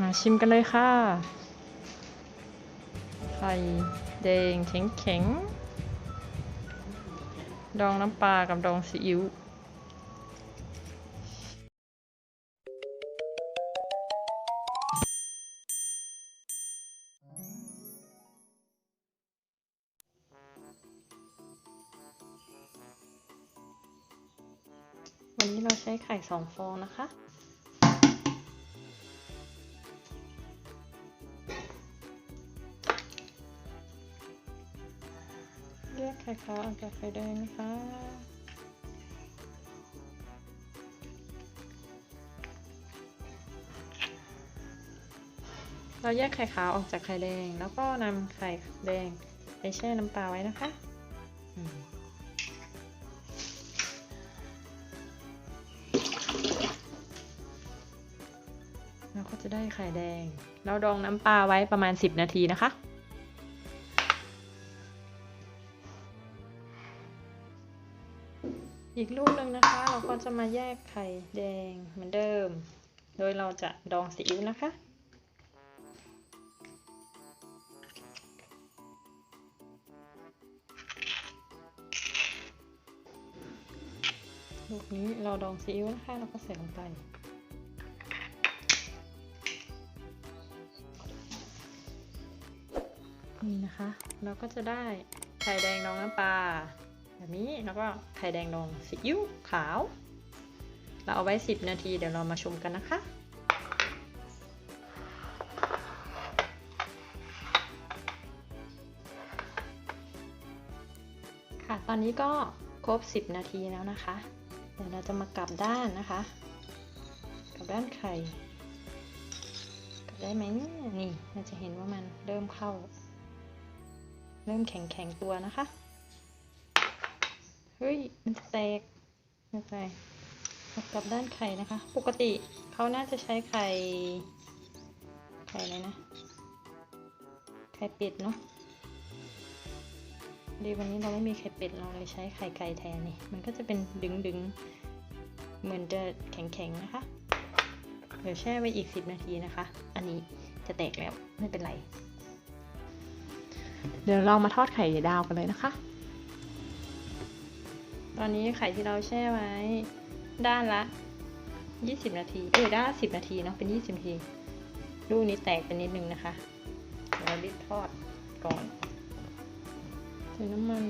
มาชิมกันเลยค่ะ ไข่แดงแข็งๆ ดองน้ำปลากับดองซีอิ๊ววันนี้เราใช้ไข่สองฟองนะคะ แยกไข่ขาวออกจากไข่แดงนะคะเราแยกไข่ขาวออกจากไข่แดง แล้วก็นำไข่แดงไปแช่น้ำปลาไว้นะคะ เราก็จะได้ไข่แดง เราดองน้ำปลาไว้ประมาณ 10 นาทีนะคะ อีกลูกหนึ่งนะคะ เราก็จะมาแยกไข่แดงเหมือนเดิม โดยเราจะดองซีอิ๊วนะคะ ลูกนี้เราดองซีอิ๊วนะคะเราก็ใส่ลงไปนี่นะคะ เราก็จะได้ไข่แดงดองน้ำปลา แบบนี้แล้วก็ไข่แดงดองซีอิ๊วขาว เราเอาไว้ 10 นาทีเดี๋ยวเรามาชมกันนะคะค่ะตอนนี้ก็ครบ 10 นาทีแล้วนะคะ เดี๋ยวเราจะมากลับด้านนะคะกลับด้านไข่กลับได้ไหมนี่ยนี่เราจะเห็นว่ามันเริ่มเข้า เริ่มแข็งแข็งๆตัวนะคะ เฮ้ย มันแตกไม่เป็นไรเอากลับด้านไข่นะคะ ปกติเขาน่าจะใช้ไข่ ไข่อะไรนะ ไข่เป็ดเนาะดีวันนี้เราไม่มีไข่เป็ดเราเลยใช้ไข่ไก่แทนนี่ มันก็จะเป็นดึงดึงเหมือนจะแข็งแข็งๆนะคะ เดี๋ยวแช่ไว้อีก 10 นาทีนะคะ อันนี้จะแตกแล้วไม่เป็นไร เดี๋ยวเรามาทอดไข่ดาวกันเลยนะคะ ตอนนี้ไข่ที่เราแช่ไว้ ด้านละ 20 นาที เอ้ยด้านละ10 นาทีเนาะเป็น 20 นาที ลูกนี้แตกไปนิดนึงนะคะ เดี๋ยวเรารีบทอดก่อนใส่น้ำมัน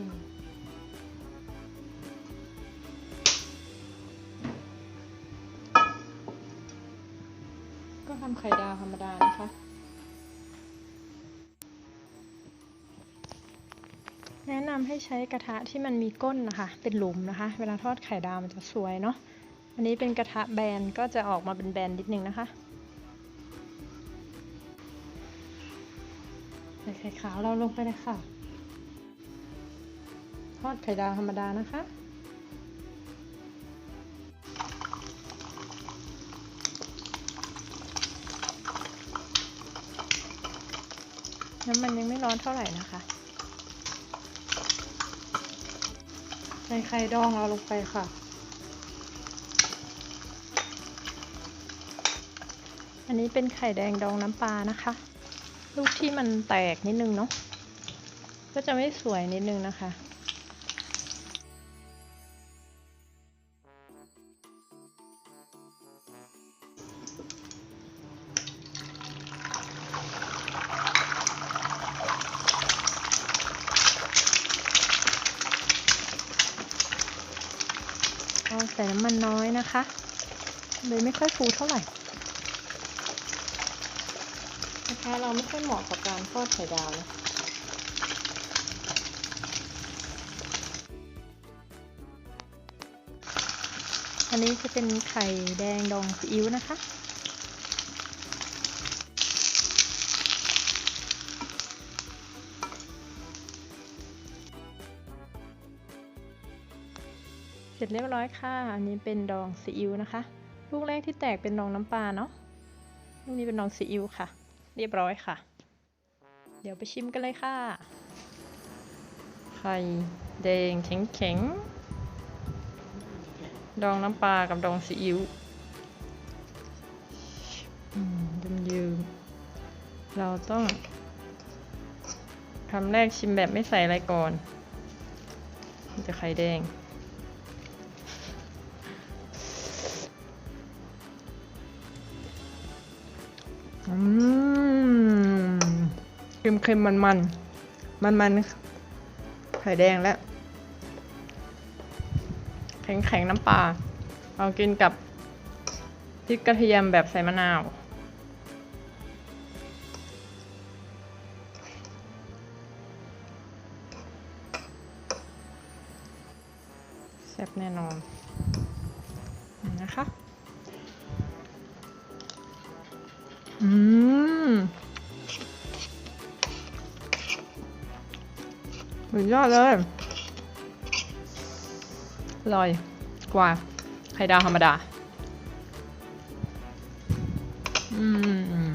ก็ทำไข่ดาวธรรมดานะคะ แนะนำให้ใช้กระทะที่มันมีก้นนะคะ เป็นหลุมนะคะ เวลาทอดไข่ดาวมันจะสวยเนาะ อันนี้เป็นกระทะแบนก็จะออกมาเป็นแบนนิดนึงนะคะใส่ไข่ขาวเราลงไปเลยค่ะ ทอดไข่ดาวธรรมดานะคะน้ำมันยังไม่ร้อนเท่าไหร่นะคะ ใส่ไข่ดองเราลงไปค่ะ อันนี้เป็นไข่แดงดองน้ำปลานะคะ ลูกที่มันแตกนิดนึงเนาะ ก็จะไม่สวยนิดนึงนะคะ ใส่น้ำมันน้อยนะคะ เลยไม่ค่อยฟูเท่าไหร่นะคะเราไม่ค่อยเหมาะกับการทอดไข่ดาวนะอันนี้จะเป็นไข่แดงดองซีอิ๊วนะคะ สร็จเรียบร้อยค่ะ อันนี้เป็นดองซีอิ๊วนะคะ ลูกแรกที่แตกเป็นดองน้ำปลาเนาะ ลูกนี้เป็นดองซีอิ๊วค่ะ เรียบร้อยค่ะ เดี๋ยวไปชิมกันเลยค่ะ ไข่แดงแข็งๆ ดองน้ำปลากับดองซีอิ๊วยืมยืมเราต้องคำแรกชิมแบบไม่ใส่อะไรก่อนจะไข่แดง อืมเค็มเค็มมันมันมันมันๆไข่แดงและแข็งแข็งๆน้ำปลาเอากินกับพริกกระเทียมแบบใส่มะนาวแซ่บแน่นอนนะคะ อืมสุดยอดเลย อร่อยกว่าไข่ดาวธรรมดา อืม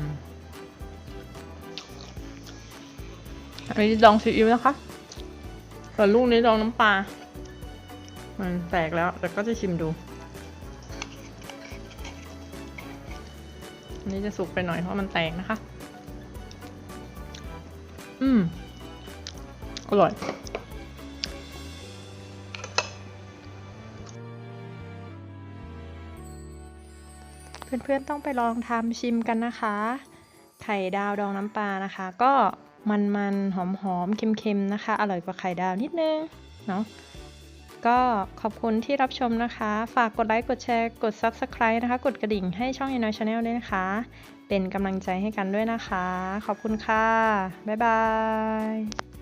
อันนี้ลองซีอิ๊วนะคะส่วนลูกนี้ลองน้ำปลา มันแตกแล้ว แต่ก็จะชิมดู นนี้จะสุกไปหน่อยเพราะมันแตกนะคะ อืม อร่อยเพื่อนๆต้องไปลองทำชิมกันนะคะ ไข่ดาวดองน้ำปลานะคะ ก็มันๆหอมๆเค็มๆนะคะ อร่อยกว่าไข่ดาวนิดนึงเนาะ ก็ขอบคุณที่รับชมนะคะ ฝากกดไลค์กดแชร์กด Subscribe นะคะ กดกระดิ่งให้ช่อง Ino Channel ด้วยนะคะ เป็นกำลังใจให้กันด้วยนะคะ ขอบคุณค่ะ บ๊ายบาย